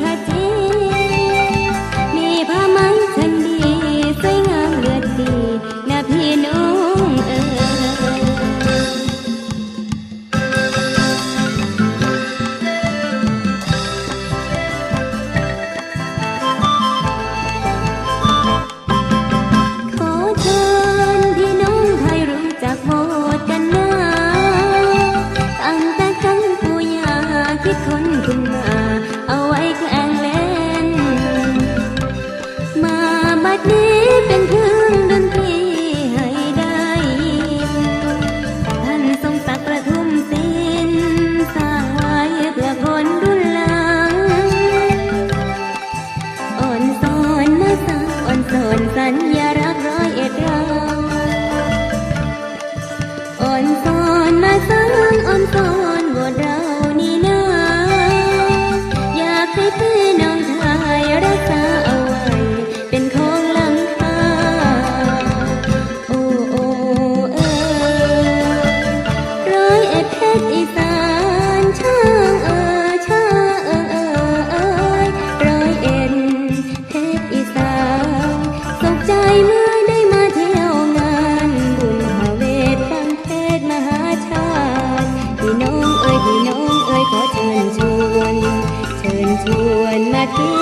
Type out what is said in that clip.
ขจีมีผ้าไหมชั้นดีสวยงามเลือดดีนะพี่น้องเอ๋ยขอเชิญพี่น้องไทยรู้จักโบสถ์กันนะตั้งแต่ครั้งปู่ย่าคิดคนขึ้น บัดนี้เป็นเครื่องดนตรีให้ได้ท่านทรงศักดิ์ประทุมศิลป์สร้างไว้เพื่อคนรุ่นหลัง อ่อนสอนมาสาวอ่อนสอนสัญญารักร้อยเอ็ดเราอ่อนสอนมาสร้างอ่อนสอน พี่